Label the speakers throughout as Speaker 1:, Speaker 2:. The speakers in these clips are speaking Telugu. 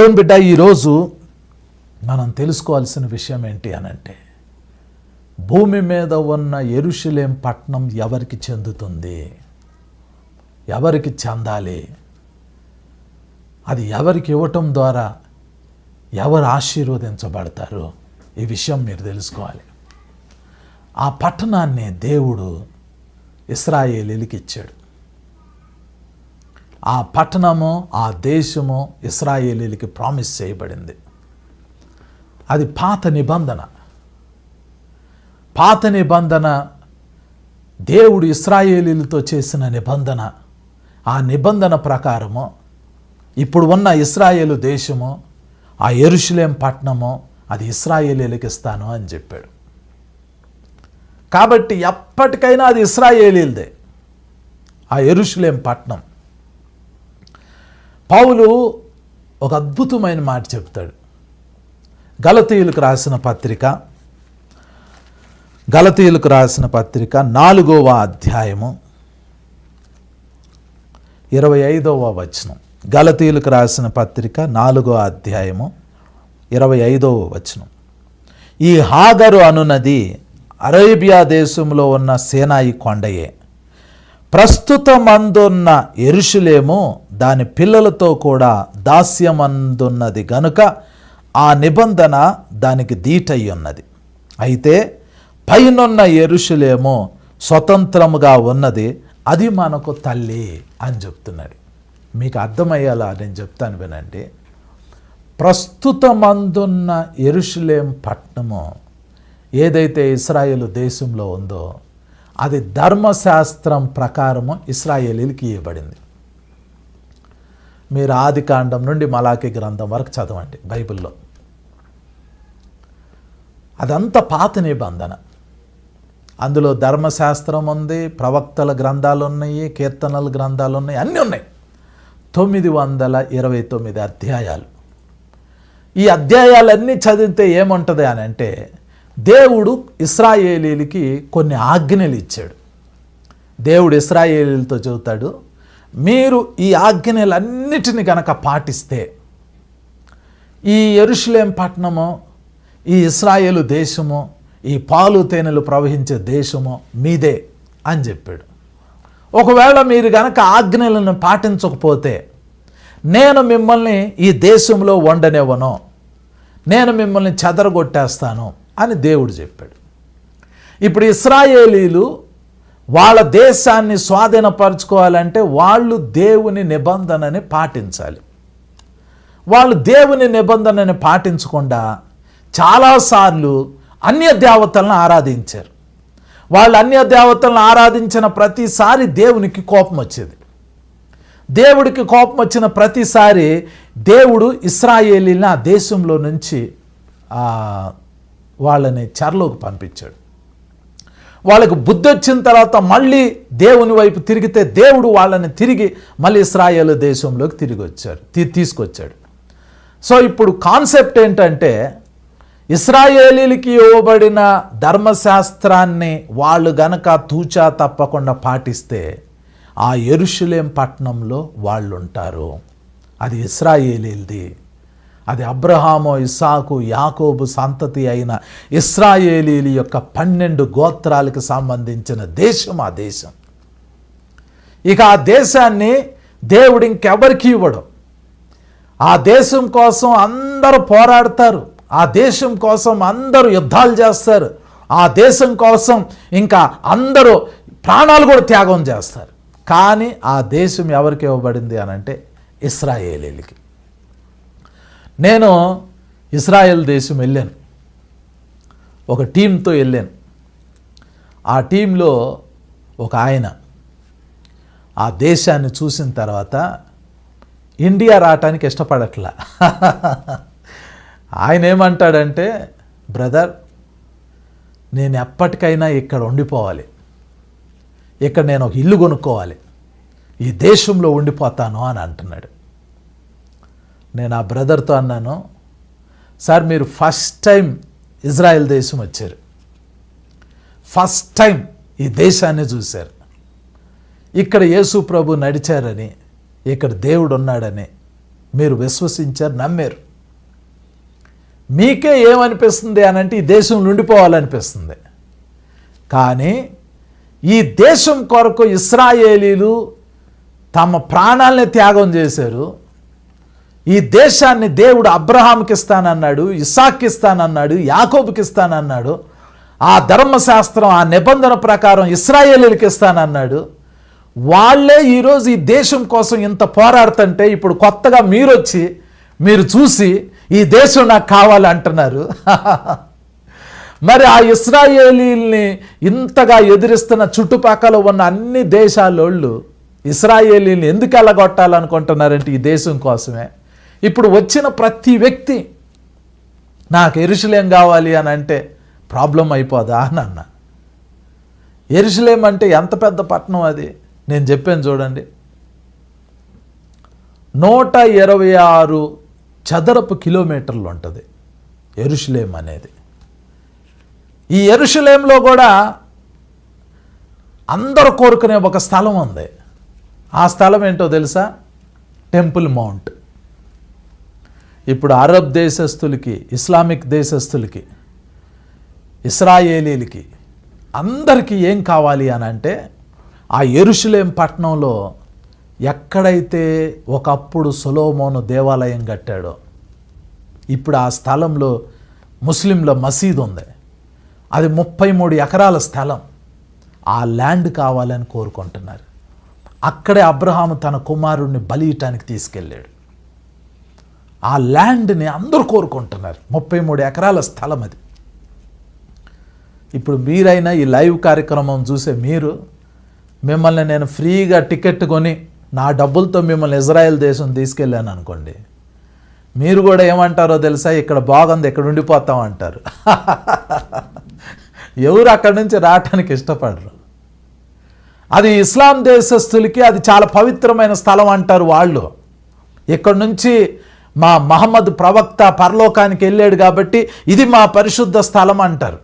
Speaker 1: దేవుని బిడ్డ ఈరోజు మనం తెలుసుకోవాల్సిన విషయం ఏంటి అనంటే భూమి మీద ఉన్న ఎరుషులేం పట్టణం ఎవరికి చెందుతుంది? ఎవరికి చెందాలి? అది ఎవరికి ఇవ్వటం ద్వారా ఎవరు ఆశీర్వదించబడతారు? ఈ విషయం మీరు తెలుసుకోవాలి. ఆ పట్టణాన్ని దేవుడు ఇస్రాయేలీలకి ఇచ్చాడు. ఆ పట్టణము ఆ దేశము ఇస్రాయేలీలకి ప్రామిస్ చేయబడింది. అది పాత నిబంధన. పాత నిబంధన దేవుడు ఇస్రాయేలీలతో చేసిన నిబంధన. ఆ నిబంధన ప్రకారము ఇప్పుడు ఉన్న ఇస్రాయేలు దేశము ఆ ఎరుషులేం పట్టణము అది ఇస్రాయేలీలకి ఇస్తాను అని చెప్పాడు. కాబట్టి ఎప్పటికైనా అది ఇస్రాయేలీలదే. ఆ ఎరుషులేం పట్టణం. పౌలు ఒక అద్భుతమైన మాట చెప్తాడు. గలతీయులకు రాసిన పత్రిక గలతీయులకు రాసిన పత్రిక నాలుగవ అధ్యాయము ఇరవై ఐదవ వచనం. గలతీయులకు రాసిన పత్రిక నాలుగో అధ్యాయము ఇరవై ఐదవ వచనం. ఈ హాగరు అనునది అరేబియా దేశంలో ఉన్న సేనాయి కొండయే. ప్రస్తుతమందున్న ఎరుషులేమో దాని పిల్లలతో కూడా దాస్యమందున్నది గనుక ఆ నిబంధన దానికి దీటయ్యున్నది. అయితే పైనున్న ఎరుషులేమో స్వతంత్రముగా ఉన్నది అది మనకు తల్లి అని చెప్తున్నాడు. మీకు అర్థమయ్యేలా నేను చెప్తాను వినండి. ప్రస్తుతమందున్న ఎరుషులేం పట్టణము ఏదైతే ఇస్రాయేల్ దేశంలో ఉందో అది ధర్మశాస్త్రం ప్రకారము ఇస్రాయేలీలకి ఇవ్వబడింది. మీరు ఆది కాండం నుండి మలాకి గ్రంథం వరకు చదవండి బైబిల్లో. అదంతా పాత నిబంధన. అందులో ధర్మశాస్త్రం ఉంది ప్రవక్తల గ్రంథాలు ఉన్నాయి కీర్తనల గ్రంథాలు ఉన్నాయి అన్నీ ఉన్నాయి. తొమ్మిది వందల ఇరవై తొమ్మిది అధ్యాయాలు. ఈ అధ్యాయాలన్నీ చదివితే ఏముంటుంది అని అంటే దేవుడు ఇస్రాయేలీలకి కొన్ని ఆజ్ఞలు ఇచ్చాడు. దేవుడు ఇస్రాయేలీలతో చెబుతాడు మీరు ఈ ఆజ్ఞలన్నిటిని గనక పాటిస్తే ఈ ఎరుషులేం పట్టణము ఈ ఇస్రాయేలు దేశము ఈ పాలు తేనెలు ప్రవహించే దేశము మీదే అని చెప్పాడు. ఒకవేళ మీరు గనక ఆజ్ఞలను పాటించకపోతే నేను మిమ్మల్ని ఈ దేశంలో వండనివ్వను నేను మిమ్మల్ని చెదరగొట్టేస్తాను అని దేవుడు చెప్పాడు. ఇప్పుడు ఇస్రాయేలీలు వాళ్ళ దేశాన్ని స్వాధీనపరచుకోవాలంటే వాళ్ళు దేవుని నిబంధనని పాటించాలి. వాళ్ళు దేవుని నిబంధనని పాటించకుండా చాలాసార్లు అన్య దేవతలను ఆరాధించారు. వాళ్ళు అన్య దేవతలను ఆరాధించిన ప్రతిసారి దేవునికి కోపం వచ్చేది. దేవుడికి కోపం వచ్చిన ప్రతిసారి దేవుడు ఇస్రాయేలీని ఆ దేశంలో నుంచి వాళ్ళని చెరలోకి పంపించాడు. వాళ్ళకు బుద్ధి వచ్చిన తర్వాత మళ్ళీ దేవుని వైపు తిరిగితే దేవుడు వాళ్ళని తిరిగి మళ్ళీ ఇస్రాయేల్ దేశంలోకి తిరిగి వచ్చాడు తీ- తీసుకొచ్చాడు. సో ఇప్పుడు కాన్సెప్ట్ ఏంటంటే ఇస్రాయేలీలకి ఇవ్వబడిన ధర్మశాస్త్రాన్ని వాళ్ళు గనక తూచా తప్పకుండా పాటిస్తే ఆ ఎరుషులేం పట్టణంలో వాళ్ళు ఉంటారు అది ఇస్రాయేలీలది. అది అబ్రహాము ఇస్సాకు యాకోబు సంతతి అయిన ఇస్రాయేలీల యొక్క పన్నెండు గోత్రాలకు సంబంధించిన దేశం ఆ దేశం. ఇక ఆ దేశాన్ని దేవుడు ఇంకెవరికి ఇవ్వడు? ఆ దేశం కోసం అందరూ పోరాడతారు. ఆ దేశం కోసం అందరూ యుద్ధాలు చేస్తారు. ఆ దేశం కోసం ఇంకా అందరూ ప్రాణాలు కూడా త్యాగం చేస్తారు. కానీ ఆ దేశం ఎవరికి ఇవ్వబడింది అని అంటే ఇస్రాయేలీలకి. నేను ఇస్రాయెల్ దేశం వెళ్ళాను. ఒక టీంతో వెళ్ళాను. ఆ టీంలో ఒక ఆయన. ఆ దేశాన్ని చూసిన తర్వాత ఇండియా రావటానికి ఇష్టపడట్లా. ఆయన ఏమంటాడంటే బ్రదర్ నేను ఎప్పటికైనా ఇక్కడ ఉండిపోవాలి. ఇక్కడ నేను ఒక ఇల్లు కొనుక్కోవాలి. ఈ దేశంలో ఉండిపోతాను అని అంటున్నాడు. నేను ఆ బ్రదర్తో అన్నాను సార్ మీరు ఫస్ట్ టైం ఇజ్రాయెల్ దేశం వచ్చారు. ఫస్ట్ టైం ఈ దేశాన్ని చూశారు. ఇక్కడ యేసు ప్రభు నడిచారని ఇక్కడ దేవుడు ఉన్నాడని మీరు విశ్వసించారు నమ్మారు. మీకే ఏమనిపిస్తుంది అని అంటే ఈ దేశం నుండిపోవాలనిపిస్తుంది. కానీ ఈ దేశం కొరకు ఇస్రాయేలీలు తమ ప్రాణాలని త్యాగం చేశారు. ఈ దేశాన్ని దేవుడు అబ్రహాంకి ఇస్తానన్నాడు ఇసాక్కి ఇస్తానన్నాడు యాకోబుకి ఇస్తానన్నాడు ఆ ధర్మశాస్త్రం ఆ నిబంధన ప్రకారం ఇస్రాయేలీలకి ఇస్తానన్నాడు. వాళ్ళే ఈరోజు ఈ దేశం కోసం ఇంత పోరాడుతుంటే ఇప్పుడు కొత్తగా మీరు వచ్చి మీరు చూసి ఈ దేశం నాకు కావాలంటున్నారు మరి ఆ ఇస్రాయేలీల్ని ఇంతగా ఎదిరిస్తున్న చుట్టుపక్కల ఉన్న అన్ని దేశాలోళ్ళు ఇస్రాయేలీని ఎందుకు వెళ్ళగొట్టాలనుకుంటున్నారంటే ఈ దేశం కోసమే. ఇప్పుడు వచ్చిన ప్రతి వ్యక్తి నాకు ఎరుషులేం కావాలి అని అంటే ప్రాబ్లం అయిపోదా? అని అన్న. ఎరుషులేం అంటే ఎంత పెద్ద పట్టణం అది? నేను చెప్పాను చూడండి. నూట ఇరవై ఆరు చదరపు కిలోమీటర్లు ఉంటుంది ఎరుషులేం అనేది. ఈ ఎరుషులేంలో కూడా అందరు కోరుకునే ఒక స్థలం ఉంది. ఆ స్థలం ఏంటో తెలుసా? Temple Mount. ఇప్పుడు అరబ్ దేశస్తులకి ఇస్లామిక్ దేశస్థులకి ఇస్రాయేలీలకి అందరికీ ఏం కావాలి అని అంటే ఆ ఎరుషులేం పట్టణంలో ఎక్కడైతే ఒకప్పుడు సొలోమోను దేవాలయం కట్టాడో ఇప్పుడు ఆ స్థలంలో ముస్లింల మసీద్ ఉంది. అది ముప్పై మూడు ఎకరాల స్థలం. ఆ ల్యాండ్ కావాలని కోరుకుంటున్నారు. అక్కడే అబ్రహాము తన కుమారుణ్ణి బలియటానికి తీసుకెళ్ళాడు. ఆ ల్యాండ్ని అందరూ కోరుకుంటున్నారు. ముప్పై మూడు ఎకరాల స్థలం అది. ఇప్పుడు మీరైనా ఈ లైవ్ కార్యక్రమం చూసే మీరు మిమ్మల్ని నేను ఫ్రీగా టికెట్ కొని నా డబ్బులతో మిమ్మల్ని ఇజ్రాయెల్ దేశం తీసుకెళ్ళాను అనుకోండి. మీరు కూడా ఏమంటారో తెలుసా? ఇక్కడ బాగుంది ఇక్కడ ఉండిపోతాం అంటారు. ఎవరు అక్కడి నుంచి రావటానికి ఇష్టపడరు. అది ఇస్లాం దేశస్తులకి అది చాలా పవిత్రమైన స్థలం అంటారు వాళ్ళు. ఇక్కడ నుంచి మా మహమ్మద్ ప్రవక్త పరలోకానికి వెళ్ళాడు కాబట్టి ఇది మా పరిశుద్ధ స్థలం అంటారు.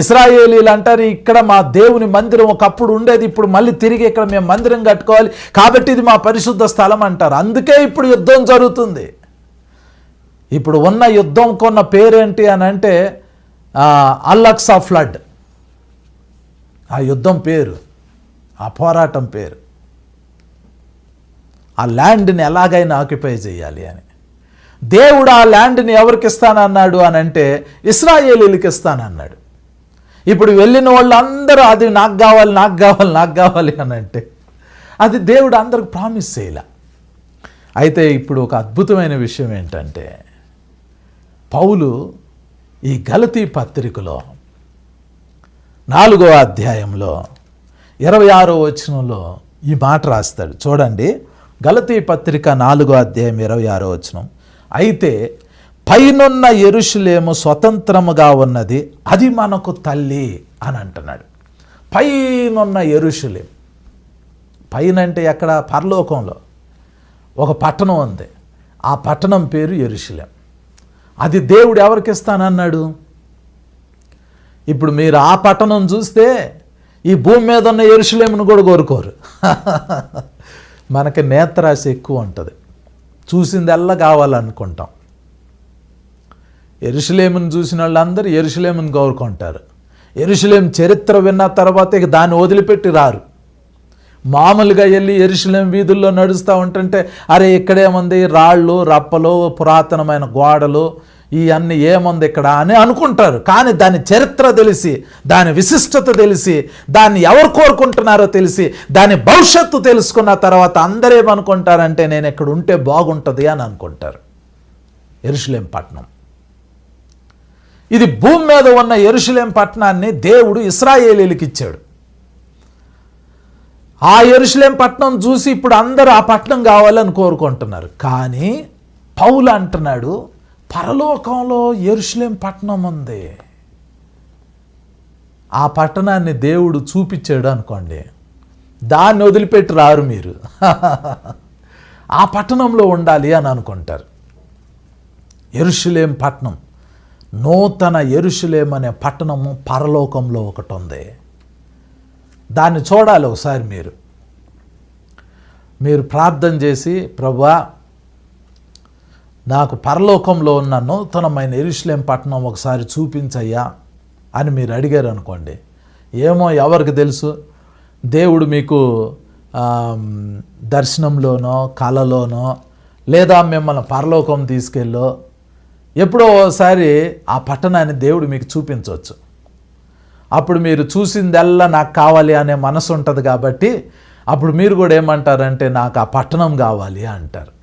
Speaker 1: ఇస్రాయేలీలు అంటారు ఇక్కడ మా దేవుని మందిరం ఒకప్పుడు ఉండేది ఇప్పుడు మళ్ళీ తిరిగి ఇక్కడ మేము మందిరం కట్టుకోవాలి కాబట్టి ఇది మా పరిశుద్ధ స్థలం అంటారు. అందుకే ఇప్పుడు యుద్ధం జరుగుతుంది. ఇప్పుడు ఉన్న యుద్ధం కొన్న పేరేంటి అని అంటే అల్లక్సా ఫ్లడ్. ఆ యుద్ధం పేరు ఆ పోరాటం పేరు. ఆ ల్యాండ్ని ఎలాగైనా ఆక్యుపై చేయాలి అని. దేవుడు ఆ ల్యాండ్ని ఎవరికి ఇస్తానన్నాడు అని అంటే ఇస్రాయేలీలకి ఇస్తానన్నాడు. ఇప్పుడు వెళ్ళిన వాళ్ళు అందరూ అది నాకు కావాలి నాకు కావాలి నాకు కావాలి అని అంటే అది దేవుడు అందరికి ప్రామిస్ చేయలే. అయితే ఇప్పుడు ఒక అద్భుతమైన విషయం ఏంటంటే పౌలు ఈ గలతీ పత్రికలో నాలుగో అధ్యాయంలో ఇరవై ఆరో వచనంలో ఈ మాట రాస్తాడు. చూడండి. గలతీ పత్రిక నాలుగో అధ్యాయం ఇరవై ఆరో వచనం. అయితే పైనున్న ఎరుషులేము స్వతంత్రముగా ఉన్నది అది మనకు తల్లి అని అంటున్నాడు. పైనున్న ఎరుషులేం. పైన అంటే ఎక్కడ? పరలోకంలో. ఒక పట్టణం ఉంది. ఆ పట్టణం పేరు ఎరుషులేం. అది దేవుడు ఎవరికి ఇస్తానన్నాడు? ఇప్పుడు మీరు ఆ పట్టణం చూస్తే ఈ భూమి మీద ఉన్న ఎరుషులేమును కూడా కోరుకోరు. మనకి నేత్రాశ ఎక్కువ ఉంటుంది. చూసిందల్లా కావాలనుకుంటాం. ఎరుసలేమును చూసిన వాళ్ళందరూ ఎరుసలేమును కోరుకుంటారు ఎరుసలేం చరిత్ర విన్న తర్వాత ఇక దాన్ని వదిలిపెట్టి రారు. మామూలుగా వెళ్ళి ఎరుసలేం వీధుల్లో నడుస్తూ ఉంటుంటే అరే ఇక్కడేముంది? రాళ్ళు రప్పలు పురాతనమైన గోడలు ఈ అన్ని ఏముంది ఇక్కడ అని అనుకుంటారు. కానీ దాని చరిత్ర తెలిసి దాని విశిష్టత తెలిసి దాన్ని ఎవరు కోరుకుంటున్నారో తెలిసి దాని భవిష్యత్తు తెలుసుకున్న తర్వాత అందరేమనుకుంటారంటే నేను ఇక్కడ ఉంటే బాగుంటుంది అని అనుకుంటారు. ఎరుషులేం పట్నం ఇది భూమి మీద ఉన్న ఎరుషులేం పట్టణాన్ని దేవుడు ఇస్రాయేలీలకి ఇచ్చాడు. ఆ ఎరుషులేం పట్టణం చూసి ఇప్పుడు అందరూ ఆ పట్టణం కావాలని కోరుకుంటున్నారు. కానీ పౌలు అంటున్నాడు పరలోకంలో ఎరుషులేం పట్టణం ఉంది. ఆ పట్టణాన్ని దేవుడు చూపించాడు అనుకోండి. దాన్ని వదిలిపెట్టి రారు మీరు. ఆ పట్టణంలో ఉండాలి అని అనుకుంటారు. ఎరుషులేం పట్టణం నూతన ఎరుషులేం అనే పట్టణము పరలోకంలో ఒకటి ఉంది. దాన్ని చూడాలి ఒకసారి మీరు. మీరు ప్రార్థన చేసి ప్రభా నాకు పరలోకంలో ఉన్న నూతనమైన ఎరుశ్లేం పట్టణం ఒకసారి చూపించయ్యా అని మీరు అడిగారు అనుకోండి. ఏమో ఎవరికి తెలుసు? దేవుడు మీకు దర్శనంలోనో కళలోనో లేదా మిమ్మల్ని పరలోకం తీసుకెళ్ళో ఎప్పుడో ఒకసారి ఆ పట్టణాన్ని దేవుడు మీకు చూపించవచ్చు. అప్పుడు మీరు చూసిందల్లా నాకు కావాలి అనే మనసు ఉంటుంది కాబట్టి అప్పుడు మీరు కూడా ఏమంటారంటే నాకు ఆ పట్టణం కావాలి అంటారు.